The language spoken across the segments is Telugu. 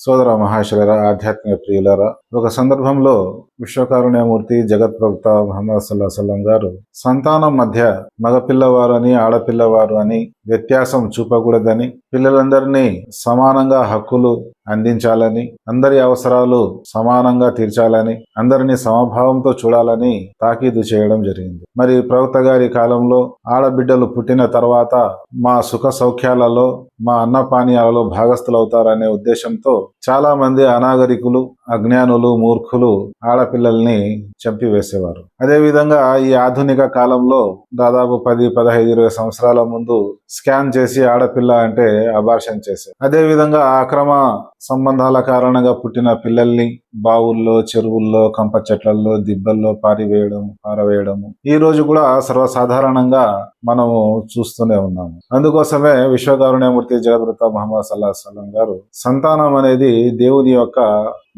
సోదర మహాశయులరా ఆధ్యాత్మిక ప్రియులరా ఒక సందర్భంలో విశ్వకారుణ్యమూర్తి జగత్ ప్రవక్త ముహమ్మద్ సల్లా సల్లం గారు సంతానం మధ్య మగపిల్లవారు అని ఆడపిల్లవారు అని వ్యత్యాసం చూపకూడదని పిల్లలందరినీ సమానంగా హక్కులు అందించాలని అందరి అవసరాలు సమానంగా తీర్చాలని అందరినీ సమభావంతో చూడాలని తాకీదు చేయడం జరిగింది. మరి ప్రవక్త గారి కాలంలో ఆడబిడ్డలు పుట్టిన తర్వాత మా సుఖ సౌఖ్యాలలో మా అన్నపానీయాలలో భాగస్థులవుతారనే ఉద్దేశంతో చాలా మంది అనాగరికులు అజ్ఞానులు మూర్ఖులు ఆడపిల్లల్ని చంపివేసేవారు. అదేవిధంగా ఈ ఆధునిక కాలంలో దాదాపు పది పదహైదు ఇరవై సంవత్సరాల ముందు స్కాన్ చేసి ఆడపిల్ల అంటే అబార్షన్ చేశారు. అదేవిధంగా అక్రమ సంబంధాల కారణంగా పుట్టిన పిల్లల్ని బావుల్లో చెరువుల్లో కంప చెట్లల్లో దిబ్బల్లో పారివేయడం పారవేయడము. ఈ రోజు కూడా సర్వసాధారణంగా మనము చూస్తూనే ఉన్నాము. అందుకోసమే విశ్వకారుణ్యమూర్తి జగద్రత మహమ్మద్ సల్లా సలం గారు సంతానం అనేది దేవుని యొక్క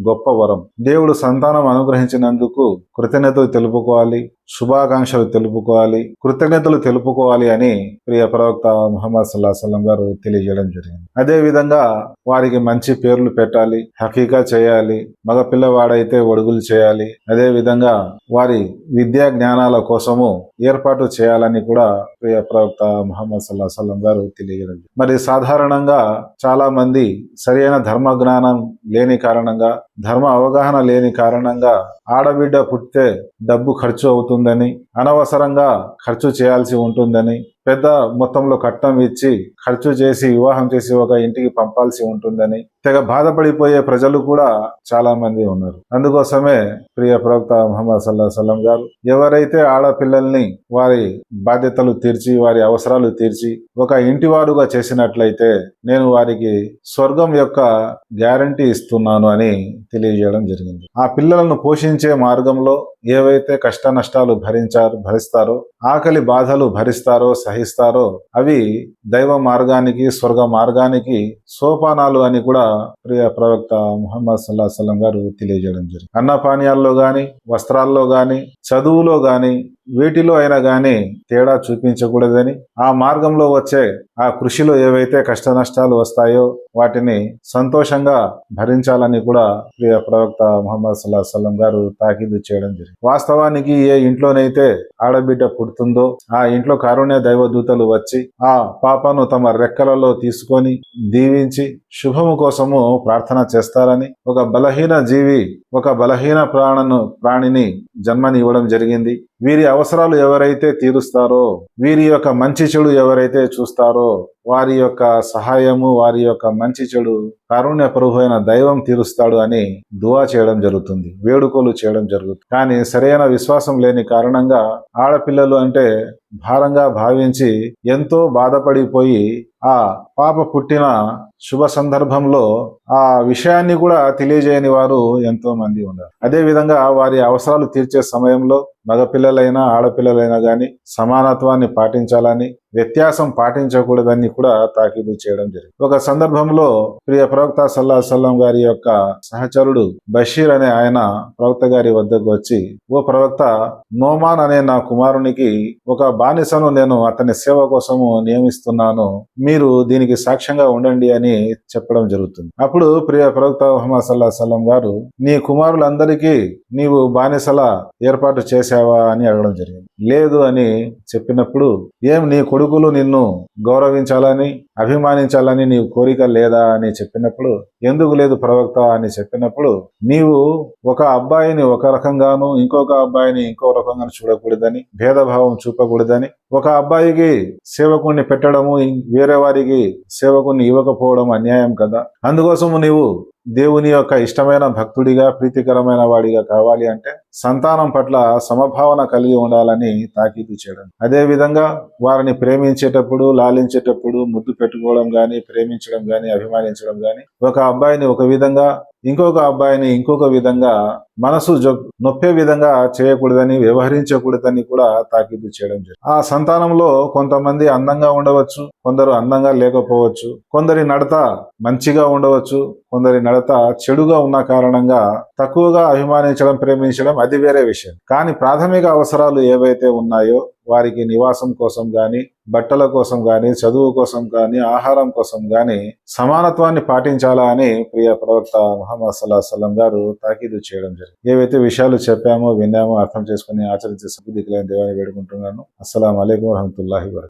గొప్ప వరం. దేవుడు సంతానం అనుగ్రహించినందుకు కృతజ్ఞతలు తెలుపుకోవాలి శుభాకాంక్షలు తెలుపుకోవాలి కృతజ్ఞతలు తెలుపుకోవాలి అని ప్రియ ప్రవక్త ముహమ్మద్ సల్లా సలం గారు తెలియజేయడం జరిగింది. అదే విధంగా వారికి మంచి పేర్లు పెట్టాలి హకీకా చేయాలి మగ పిల్లవాడైతే ఒడుగులు చేయాలి అదే విధంగా వారి విద్యా జ్ఞానాల కోసము ఏర్పాటు చేయాలని కూడా ప్రియ ప్రవక్త మహమ్మద్ సల్లా సల్లం గారు తెలియజేయడం మరి సాధారణంగా చాలా మంది సరైన ధర్మ జ్ఞానం లేని కారణంగా ధర్మ అవగాహన లేని కారణంగా ఆడబిడ్డ పుట్టితే డబ్బు ఖర్చు అవుతుందని అనవసరంగా ఖర్చు చేయాల్సి ఉంటుందని పెద్ద మొత్తంలో కట్నం ఇచ్చి ఖర్చు చేసి వివాహం చేసి ఒక ఇంటికి పంపాల్సి ఉంటుందని. తెగ బాధపడిపోయే ప్రజలు కూడా చాలా మంది ఉన్నారు. అందుకోసమే ప్రియ ప్రవక్త మహమ్మద్ సల్లా సలం గారు ఎవరైతే ఆడపిల్లల్ని వారి బాధ్యతలు తీర్చి వారి అవసరాలు తీర్చి ఒక ఇంటివారుగా చేసినట్లయితే నేను వారికి స్వర్గం యొక్క గ్యారంటీ ఇస్తున్నాను అని తెలియజేయడం జరిగింది. ఆ పిల్లలను పోషించే మార్గంలో ఏవైతే కష్ట నష్టాలు భరించారు భరిస్తారో ఆకలి బాధలు భరిస్తారో సహిస్తారో అవి దైవ మార్గానికి స్వర్గ మార్గానికి సోపానాలు అని కూడా ప్రియ ప్రవక్త ముహమ్మద్ సల్లా సలం గారు తెలియజేయడం జరిగింది. అన్నపానీయాల్లో గాని వస్త్రాల్లో గాని చదువులో గాని వీటిలో అయినా కానీ తేడా చూపించకూడదని ఆ మార్గంలో వచ్చే ఆ కృషిలో ఏవైతే కష్ట నష్టాలు వస్తాయో వాటిని సంతోషంగా భరించాలని కూడా ప్రియ ప్రవక్త మొహమ్మద్ సల్లా సల్లం గారు తాకీదు చేయడం జరిగింది. వాస్తవానికి ఏ ఇంట్లోనైతే ఆడబిడ్డ పుడుతుందో ఆ ఇంట్లో కారుణ్య దైవదూతలు వచ్చి ఆ పాపను తమ రెక్కలలో తీసుకొని దీవించి శుభము కోసము ప్రార్థన చేస్తారని ఒక బలహీన జీవి ఒక బలహీన ప్రాణను ప్రాణిని జన్మని ఇవ్వడం జరిగింది. వీరి అవసరాలు ఎవరైతే తీరుస్తారో వీరి యొక్క మంచి చెడు ఎవరైతే చూస్తారో వారి యొక్క సహాయము వారి యొక్క మంచి చెడు కారుణ్య ప్రభు అయిన దైవం తీరుస్తాడు అని దువా చేయడం జరుగుతుంది వేడుకలు చేయడం జరుగుతుంది. కానీ సరైన విశ్వాసం లేని కారణంగా ఆడపిల్లలు అంటే భారంగా భావించి ఎంతో బాధపడిపోయి ఆ పాప పుట్టిన శుభ సందర్భంలో ఆ విషయాన్ని కూడా తెలియజేయని వారు ఎంతో మంది ఉన్నారు. అదే విధంగా వారి అవసరాలు తీర్చే సమయంలో మగపిల్లలైనా ఆడపిల్లలైనా కానీ సమానత్వాన్ని పాటించాలని వ్యత్యాసం పాటించకూడదని కూడా తాకీదు చేయడం జరిగింది. ఒక సందర్భంలో ప్రియ ప్రవక్త సల్లా సల్లం గారి యొక్క సహచరుడు బషీర్ అనే ఆయన ప్రవక్త గారి వద్దకు వచ్చి ఓ ప్రవక్త నోమాన్ అనే నా కుమారునికి ఒక బానిసను నేను అతని సేవ కోసము నియమిస్తున్నాను. మీరు దీనికి సాక్ష్యంగా ఉండండి అని చెప్పడం జరుగుతుంది. అప్పుడు ప్రియ ప్రవక్త ముహమ్మద్ సల్లా సల్లం గారు నీ కుమారులందరికీ నీవు బానిసల ఏర్పాటు చేసి చేశావా అని అడగడం జరిగింది. లేదు అని చెప్పినప్పుడు ఏం నీ కొడుకులు నిన్ను గౌరవించాలని అభిమానించాలని నీ కోరిక లేదా అని చెప్పినప్పుడు ఎందుకు లేదు ప్రవక్త అని చెప్పినప్పుడు నీవు ఒక అబ్బాయిని ఒక రకంగాను ఇంకొక అబ్బాయిని ఇంకో రకంగాను చూడకూడదని భేదభావం చూపకూడదని ఒక అబ్బాయికి సేవకుణ్ణి పెట్టడము వేరే వారికి సేవకుణ్ణి ఇవ్వకపోవడం అన్యాయం కదా? అందుకోసము నీవు దేవుని యొక్క ఇష్టమైన భక్తుడిగా ప్రీతికరమైన వాడిగా కావాలి అంటే సంతానం పట్ల సమభావన కలిగి ఉండాలని తాకీదు చేయడం. అదే విధంగా వారిని ప్రేమించేటప్పుడు లాలించేటప్పుడు ముద్దు పెట్టుకోవడం కానీ ప్రేమించడం కానీ అభిమానించడం కానీ ఒక అబ్బాయిని ఒక విధంగా ఇంకొక అబ్బాయిని ఇంకొక విధంగా మనసు జొ- నొప్పే విధంగా చేయకూడదని వ్యవహరించకూడదని కూడా తాకీదు చేయడం జరిగింది ఆ సంతానంలో కొంతమంది అందంగా ఉండవచ్చు కొందరు అందంగా లేకపోవచ్చు కొందరి నడత మంచిగా ఉండవచ్చు కొందరి నడత చెడుగా ఉన్న కారణంగా తక్కువగా అభిమానించడం ప్రేమించడం అది వేరే విషయం. కానీ ప్రాథమిక అవసరాలు ఏవైతే ఉన్నాయో వారికి నివాసం కోసం గాని బట్టల కోసం గాని చదువు కోసం గాని ఆహారం కోసం గాని సమానత్వాన్ని పాటించాలా అని ప్రియ ప్రవక్త మహమ్మద్ సల్లాహ్ సలం గారు తాకీదు చేయడం జరిగింది. ఏవైతే విషయాలు చెప్పామో విన్నామో అర్థం చేసుకుని ఆచరించే సబుద్ధి దేవాన్ని వేడుకుంటున్నాను. అస్సలం అలైకం వరహమతుల్లాహి వరకు